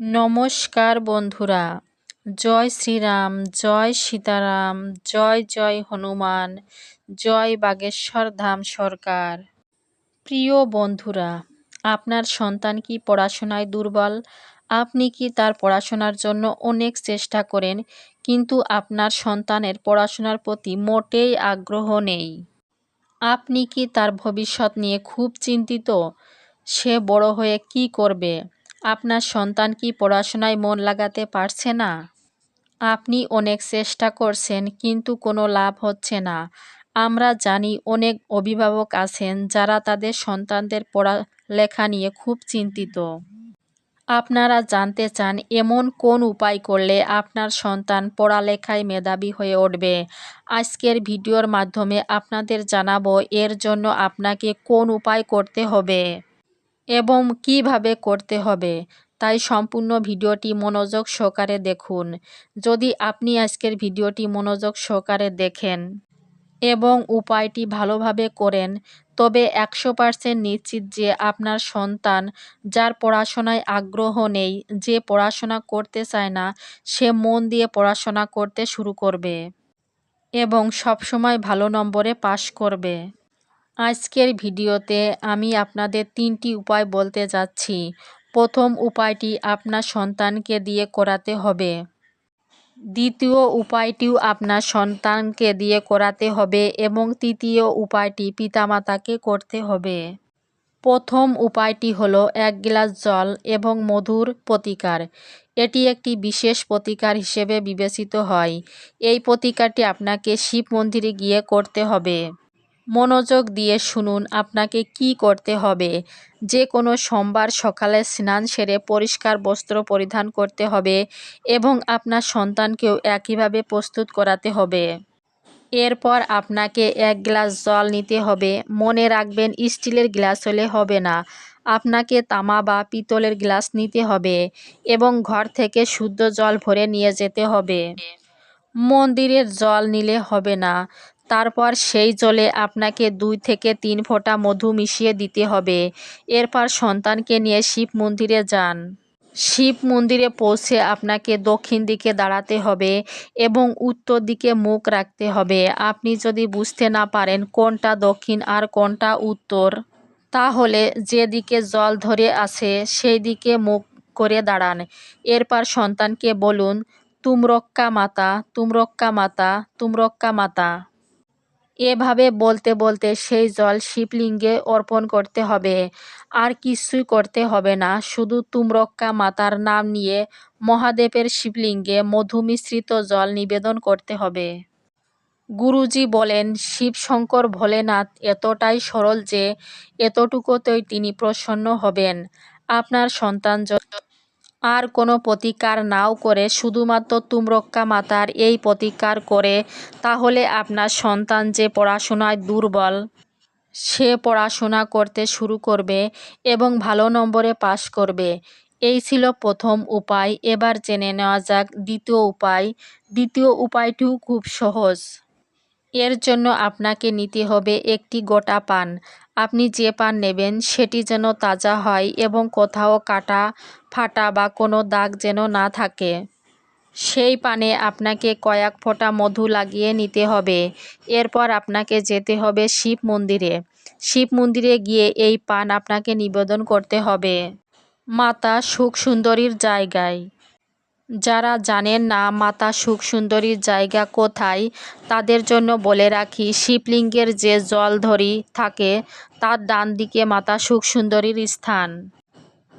নমস্কার বন্ধুরা। জয় শ্রীরাম, জয় সীতারাম, জয় জয় হনুমান, জয় বাগেশ্বর ধাম সরকার। প্রিয় বন্ধুরা, আপনার সন্তান কি পড়াশোনায় দুর্বল? আপনি কি তার পড়াশোনার জন্য অনেক চেষ্টা করেন, কিন্তু আপনার সন্তানের পড়াশোনার প্রতি মোটেই আগ্রহ নেই? আপনি কি তার ভবিষ্যৎ নিয়ে খুব চিন্তিত? সে বড় হয়ে কি করবে? আপনার সন্তান কি পড়াশোনায় মন লাগাতে পারছে না? আপনি অনেক চেষ্টা করছেন, কিন্তু কোনো লাভ হচ্ছে না। আমরা জানি অনেক অভিভাবক আছেন যারা তাদের সন্তানদের পড়ালেখা নিয়ে খুব চিন্তিত। আপনারা জানতে চান এমন কোন উপায় করলে আপনার সন্তান পড়ালেখায় মেধাবী হয়ে উঠবে? আজকের ভিডিওর মাধ্যমে আপনাদের জানাব এর জন্য আপনাকে কোন উপায় করতে হবে? এবং কীভাবে করতে হবে, তাই সম্পূর্ণ ভিডিওটি মনোযোগ সহকারে দেখুন। যদি আপনি আজকের ভিডিওটি মনোযোগ সহকারে দেখেন এবং উপায়টি ভালোভাবে করেন, তবে একশো পার্সেন্ট নিশ্চিত যে আপনার সন্তান যার পড়াশোনায় আগ্রহ নেই, যে পড়াশোনা করতে চায় না, সে মন দিয়ে পড়াশোনা করতে শুরু করবে এবং সবসময় ভালো নম্বরে পাশ করবে। আজকের ভিডিওতে আমি আপনাদের তিনটি উপায় বলতে যাচ্ছি। প্রথম উপায়টি আপনার সন্তানকে দিয়ে করাতে হবে। দ্বিতীয় উপায়টিও আপনার সন্তানকে দিয়ে করাতে হবে এবং তৃতীয় উপায়টি পিতামাতাকে করতে হবে। প্রথম উপায়টি হলো এক গ্লাস জল এবং মধুর প্রতিকার। এটি একটি বিশেষ প্রতিকার হিসেবে বিবেচিত হয়। এই প্রতিকারটি আপনাকে শিব মন্দিরে গিয়ে করতে হবে। মনোযোগ দিয়ে শুনুন আপনাকে কি করতে হবে। যে কোনো সোমবার সকালে স্নান সেরে পরিষ্কার বস্ত্র পরিধান করতে হবে এবং আপনার সন্তানকেও একইভাবে প্রস্তুত করাতে হবে। এরপর আপনাকে এক গ্লাস জল নিতে হবে। মনে রাখবেন, স্টিলের গ্লাস হলে হবে না। আপনাকে তামা বা পিতলের গ্লাস নিতে হবে এবং ঘর থেকে শুদ্ধ জল ভরে নিয়ে যেতে হবে। মন্দিরের জল নিলে হবে না। তারপর সেই জলে আপনাকে দুই থেকে তিন ফোঁটা মধু মিশিয়ে দিতে হবে। এরপর সন্তানকে নিয়ে শিব মন্দিরে যান। শিব মন্দিরে পৌঁছে আপনাকে দক্ষিণ দিকে দাঁড়াতে হবে এবং উত্তর দিকে মুখ রাখতে হবে। আপনি যদি বুঝতে না পারেন কোনটা দক্ষিণ আর কোনটা উত্তর, তাহলে যেদিকে জল ধরে আসে সেই দিকে মুখ করে দাঁড়ান। এরপর সন্তানকে বলুন, তুমরক্কা মাতা তুমরক্কা মাতা তুমরক্কা মাতা। এভাবে বলতে বলতে সেই জল শিবলিঙ্গে অর্পণ করতে হবে। আর কিছুই করতে হবে না, শুধু তুমরক্কা মাতার নাম নিয়ে মহাদেবের শিবলিঙ্গে মধু মিশ্রিত জল নিবেদন করতে হবে। গুরুজি বলেন, শিবশঙ্কর ভোলেনাথ, এতটাই সরল যে এতটুকুতেই তিনি প্রসন্ন হবেন। আপনার সন্তান আর কোনো প্রতিকার নাও করে, শুধুমাত্র তুমরক্কা মাতার এই প্রতিকার করে, তাহলে আপনার সন্তান যে পড়াশোনায় দুর্বল, সে পড়াশোনা করতে শুরু করবে এবং ভালো নম্বরে পাশ করবে। এই ছিল প্রথম উপায়। এবার জেনে নেওয়া যাক দ্বিতীয় উপায়। দ্বিতীয় উপায়টিও খুব সহজ। এর জন্য আপনাকে নিতে হবে একটি গোটা পান। আপনি যে পান নেবেন, সেটি যেন তাজা হয় এবং কোথাও কাটা, ফাটা বা কোনো দাগ যেন না থাকে। সেই পানে আপনাকে কয়েক ফোঁটা মধু লাগিয়ে নিতে হবে। এরপর আপনাকে যেতে হবে শিব মন্দিরে। শিব মন্দিরে গিয়ে এই পান আপনাকে নিবেদন করতে হবে। মাতা সুখ সুন্দরীর জায়গায়। যারা জানেন না মাতা সুখ সুন্দরীর জায়গা কোথায়, তাদের জন্য বলে রাখি, শিবলিঙ্গের যে জল ধরি থাকে, তার ডান দিকে মাতা সুখ সুন্দরীর স্থান।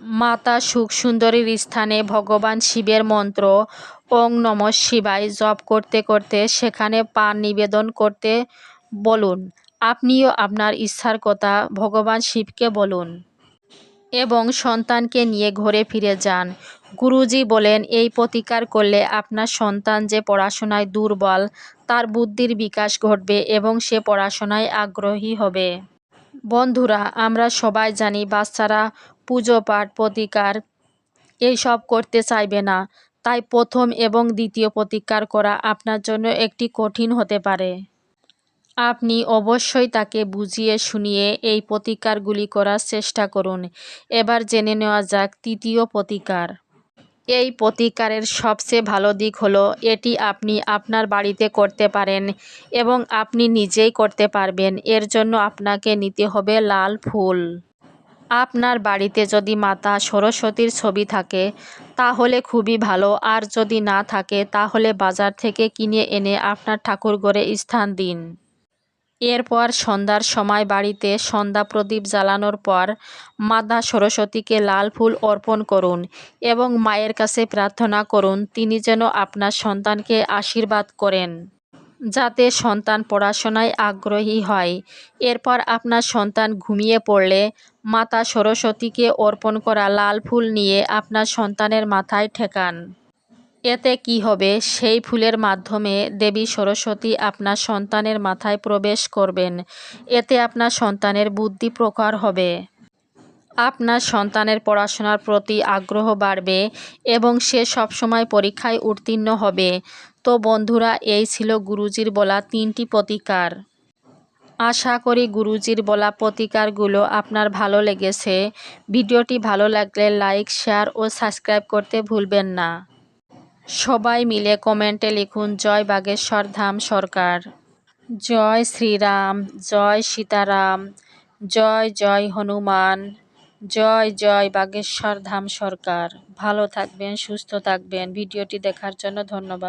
মাতা সুখ সুন্দরীর স্থানে ভগবান শিবের মন্ত্র, ওং নম শিবায় জপ করতে করতে সেখানে পান নিবেদন করতে বলুন। আপনিও আপনার ইচ্ছার কথা ভগবান শিবকে বলুন। এবং সন্তানকে নিয়ে ঘরে ফিরে যান। গুরুজি বলেন, এই প্রতিকার করলে আপনার সন্তান যে পড়াশোনায় দুর্বল, তার বুদ্ধির বিকাশ ঘটবে এবং সে পড়াশোনায় আগ্রহী হবে। বন্ধুরা, আমরা সবাই জানি বাচ্চারা পুজো পাঠ, প্রতিকার এইসব করতে চাইবে না। তাই প্রথম এবং দ্বিতীয় প্রতিকার করা আপনার জন্য একটি কঠিন হতে পারে। আপনি অবশ্যই তাকে বুঝিয়ে শুনিয়ে এই প্রতিকারগুলি করার চেষ্টা করুন। এবার জেনে নেওয়া যাক তৃতীয় প্রতিকার। এই প্রতিকারের সবচেয়ে ভালো দিক হলো, এটি আপনি আপনার বাড়িতে করতে পারেন এবং আপনি নিজেই করতে পারবেন। এর জন্য আপনাকে নিতে হবে লাল ফুল। আপনার বাড়িতে যদি মাতা সরস্বতীর ছবি থাকে, তাহলে খুবই ভালো। আর যদি না থাকে, তাহলে বাজার থেকে কিনে এনে আপনার ঠাকুরঘরে স্থান দিন। এরপর সন্ধ্যার সময় বাড়িতে সন্ধ্যা প্রদীপ জ্বালানোর পর মাতা সরস্বতীকে লাল ফুল অর্পণ করুন এবং মায়ের কাছে প্রার্থনা করুন, তিনি যেন আপনার সন্তানকে আশীর্বাদ করেন। যাতে সন্তান পড়াশোনায় আগ্রহী হয়। এরপর আপনার সন্তান ঘুমিয়ে পড়লে মাতা সরস্বতীকে অর্পণ করা লাল ফুল নিয়ে আপনার সন্তানের মাথায় ঠেকান। এতে কি হবে? সেই ফুলের মাধ্যমে দেবী সরস্বতী আপনার সন্তানের মাথায় প্রবেশ করবেন। এতে আপনার সন্তানের বুদ্ধি প্রকার হবে। আপনার সন্তানের পড়াশোনার প্রতি আগ্রহ বাড়বে এবং সে সবসময় পরীক্ষায় উত্তীর্ণ হবে। তো বন্ধুরা, এই ছিল গুরুজির বলা তিনটি প্রতিকার। আশা করি গুরুজির বলা প্রতিকারগুলো আপনার ভালো লেগেছে। ভিডিওটি ভালো লাগলে লাইক, শেয়ার ও সাবস্ক্রাইব করতে ভুলবেন না। সবাই মিলে কমেন্টে লিখুন, জয় বাগেশ্বর ধাম সরকার। জয় শ্রীরাম, জয় সীতারাম, জয় জয় হনুমান, জয় জয় বাগেশ্বর ধাম সরকার। ভালো থাকবেন, সুস্থ থাকবেন। ভিডিওটি দেখার জন্য ধন্যবাদ।